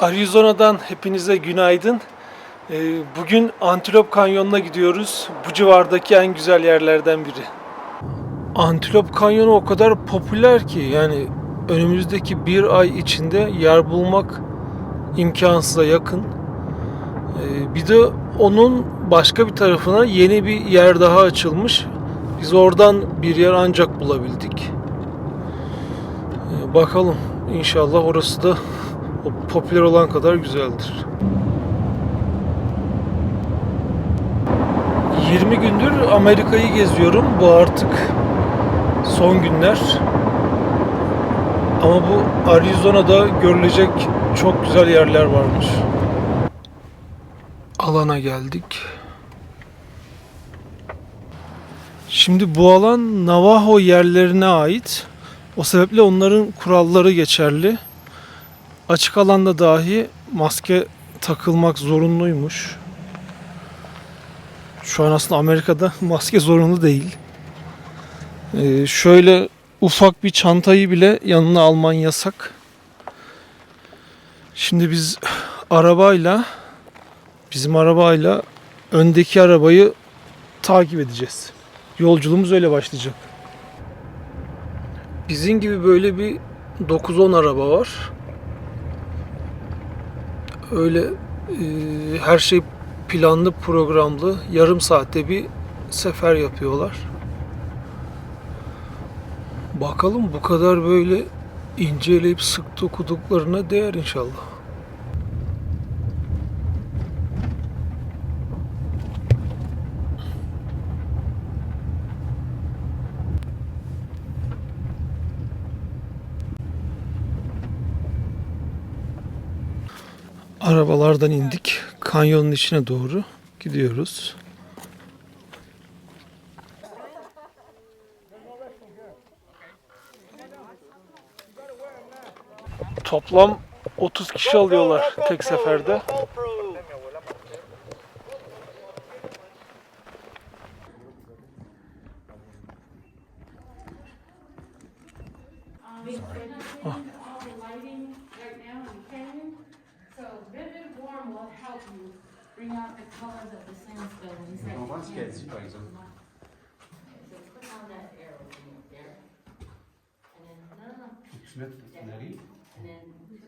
Arizona'dan hepinize günaydın. Ee, Bugün Antilop Kanyonu'na gidiyoruz. Bu civardaki en güzel yerlerden biri. Antilop Kanyonu o kadar popüler ki yani önümüzdeki bir ay içinde yer bulmak imkansıza yakın. Ee, Bir de onun başka bir tarafına yeni bir yer daha açılmış. Biz oradan bir yer ancak bulabildik. Ee, Bakalım inşallah orası da popüler olan kadar güzeldir. 20 gündür Amerika'yı geziyorum. Bu artık son günler. Ama bu Arizona'da görülecek çok güzel yerler varmış. Alana geldik. Şimdi bu alan Navajo yerlerine ait. O sebeple onların kuralları geçerli. Açık alanda dahi maske takılmak zorunluymuş. Şu an aslında Amerika'da maske zorunlu değil. Ee, şöyle ufak bir çantayı bile yanına alman yasak. Şimdi biz arabayla bizim arabayla öndeki arabayı takip edeceğiz. Yolculuğumuz öyle başlayacak. Bizim gibi böyle bir 9-10 araba var. Öyle e, her şey planlı programlı yarım saatte bir sefer yapıyorlar. Bakalım bu kadar böyle inceleyip sık dokuduklarına değer inşallah. Arabalardan indik. Kanyonun içine doğru gidiyoruz. Toplam 30 kişi alıyorlar tek seferde. Schmidt And then we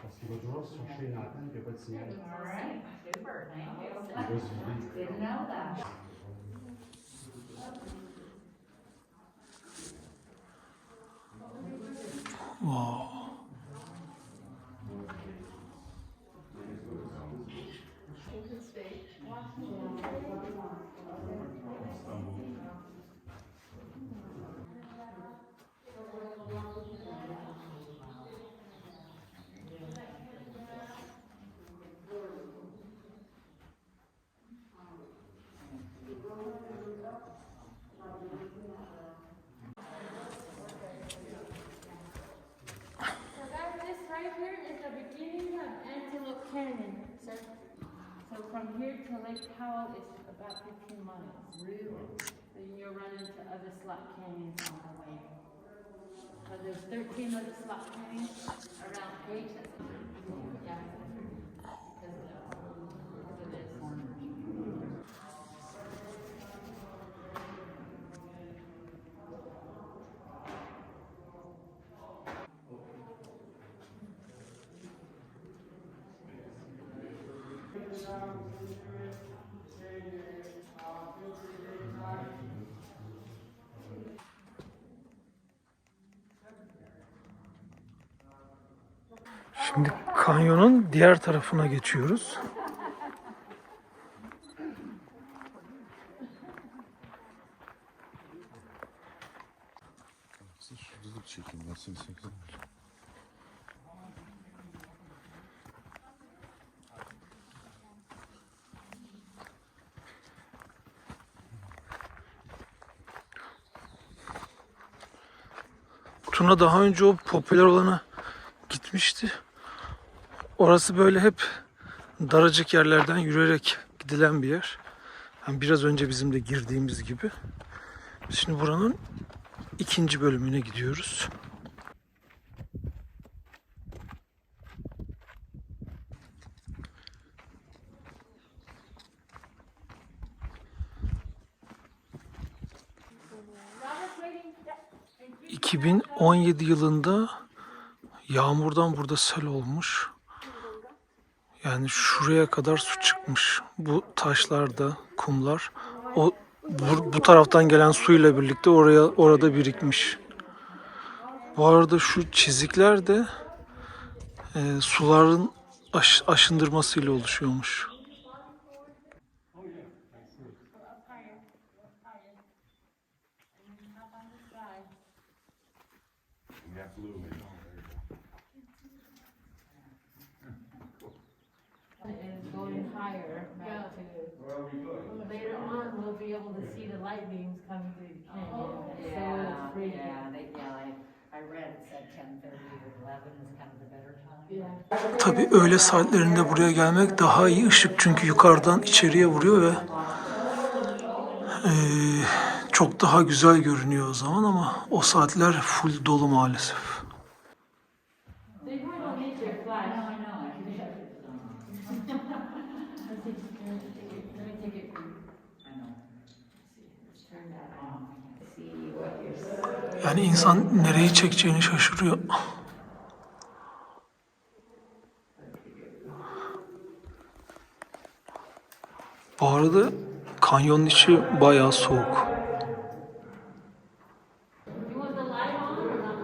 Parce qu'il toujours chercher une qui pas de. All Didn't know that. Here to Lake Powell is about fifteen miles. Really? Then you'll run into other slot canyons on the way. So there's thirteen other slot canyons around eight. Yeah. Şimdi kanyonun diğer tarafına geçiyoruz. Tuna daha önce o popüler olana gitmişti. Orası böyle hep daracık yerlerden yürüyerek gidilen bir yer. Yani biraz önce bizim de girdiğimiz gibi. Şimdi buranın ikinci bölümüne gidiyoruz. ...2017 yılında yağmurdan burada sel olmuş. Yani şuraya kadar su çıkmış. Bu taşlarda, kumlar o bu, bu taraftan gelen suyla birlikte oraya orada birikmiş. Bu arada şu çizikler de e, suların aş, aşındırmasıyla oluşuyormuş. Higher back to, later on, we'll be able to see the light beams coming through the canyon. So Yeah, it's pretty. yeah, they, yeah, I, I read it said ten thirty to eleven is kind of the better time. Yeah. Tabi öğle saatlerinde buraya gelmek daha iyi ışık çünkü yukarıdan içeriye vuruyor ve eee, çok daha güzel görünüyor o zaman ama o saatler full dolu maalesef. Yani insan nereyi çekeceğini şaşırıyor. Bu arada kanyonun içi bayağı soğuk. You want the light on or not?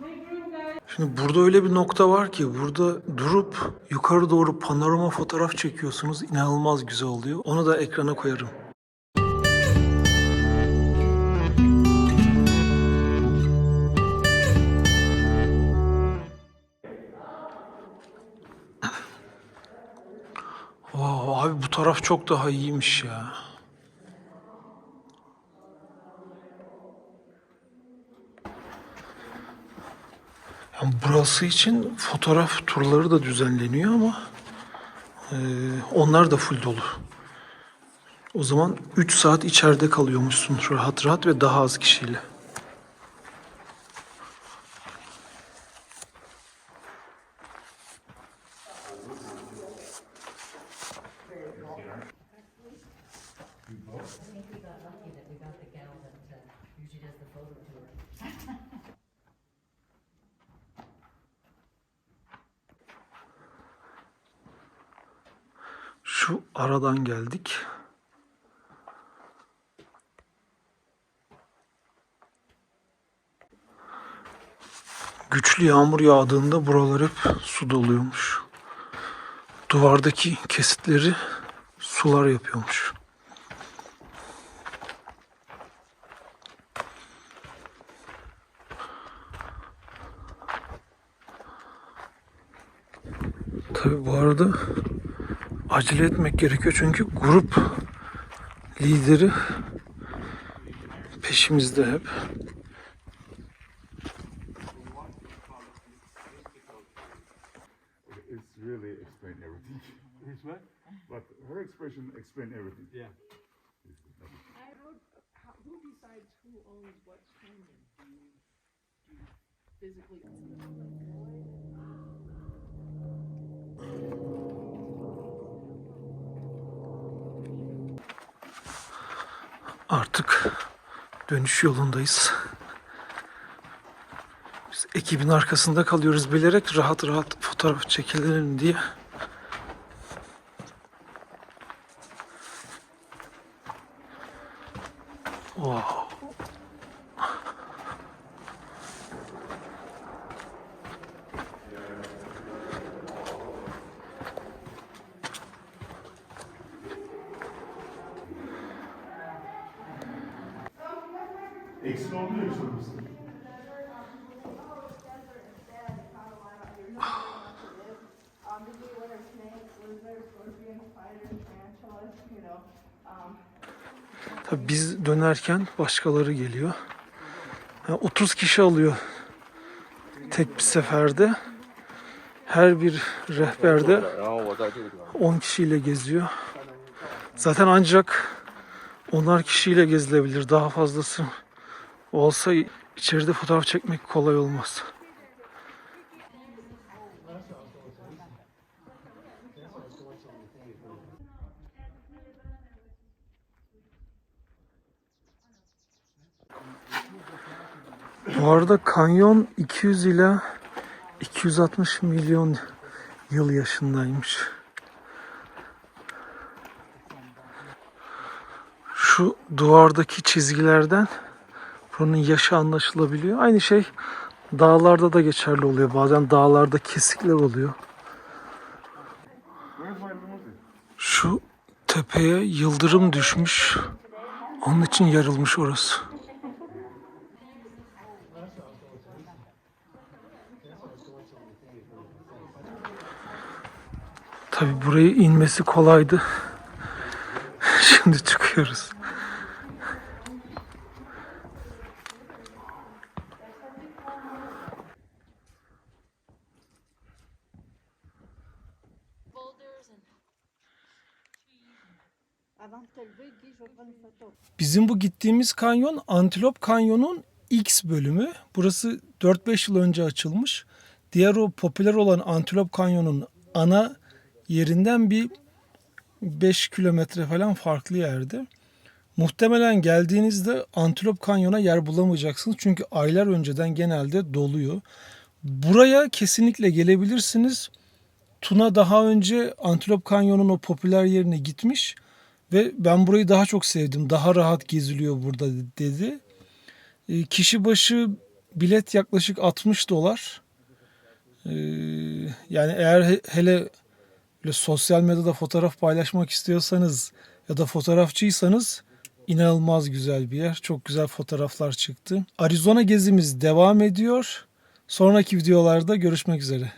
Make room, guys. Şimdi burada öyle bir nokta var ki burada durup yukarı doğru panorama fotoğraf çekiyorsunuz. İnanılmaz güzel oluyor. Onu da ekrana koyarım. Wow, abi bu taraf çok daha iyiymiş ya. Burası için fotoğraf turları da düzenleniyor ama e, onlar da full dolu. O zaman 3 saat içeride kalıyormuşsun rahat rahat ve daha az kişiyle. Şu aradan geldik. Güçlü yağmur yağdığında buralar hep su doluyormuş. Duvardaki kesitleri sular yapıyormuş. Tabi bu arada acele etmek gerekiyor çünkü grup lideri peşimizde hep. It's really explained everything. His what? But her expression explained everything. Yeah. I wrote, how, who decides who owns what canyon? Do you, do you physically? Artık dönüş yolundayız. Biz ekibin arkasında kalıyoruz bilerek rahat rahat fotoğraf çekilelim diye. Tabii biz dönerken başkaları geliyor. Yani 30 kişi alıyor tek bir seferde. Her bir rehberde 10 kişiyle geziyor. Zaten ancak onlar kişiyle gezilebilir. Daha fazlası olsa içeride fotoğraf çekmek kolay olmaz. Bu arada kanyon 200 ila 260 milyon yıl yaşındaymış. Şu duvardaki çizgilerden buranın yaşı anlaşılabiliyor. Aynı şey dağlarda da geçerli oluyor. Bazen dağlarda kesikler oluyor. Şu tepeye yıldırım düşmüş. Onun için yarılmış orası. Tabi buraya inmesi kolaydı. Şimdi çıkıyoruz. Bizim bu gittiğimiz kanyon Antilop Kanyon'un X bölümü. Burası 4-5 yıl önce açılmış. Diğer o popüler olan Antilop Kanyon'un ana yerinden bir 5 kilometre falan farklı yerde. Muhtemelen geldiğinizde Antilop Kanyon'a yer bulamayacaksınız. Çünkü aylar önceden genelde doluyor. Buraya kesinlikle gelebilirsiniz. Tuna daha önce Antilop Kanyon'un o popüler yerine gitmiş ve ben burayı daha çok sevdim. Daha rahat geziliyor burada dedi. E, Kişi başı bilet yaklaşık 60 dolar. E, Yani eğer he- hele böyle sosyal medyada fotoğraf paylaşmak istiyorsanız ya da fotoğrafçıysanız inanılmaz güzel bir yer. Çok güzel fotoğraflar çıktı. Arizona gezimiz devam ediyor. Sonraki videolarda görüşmek üzere.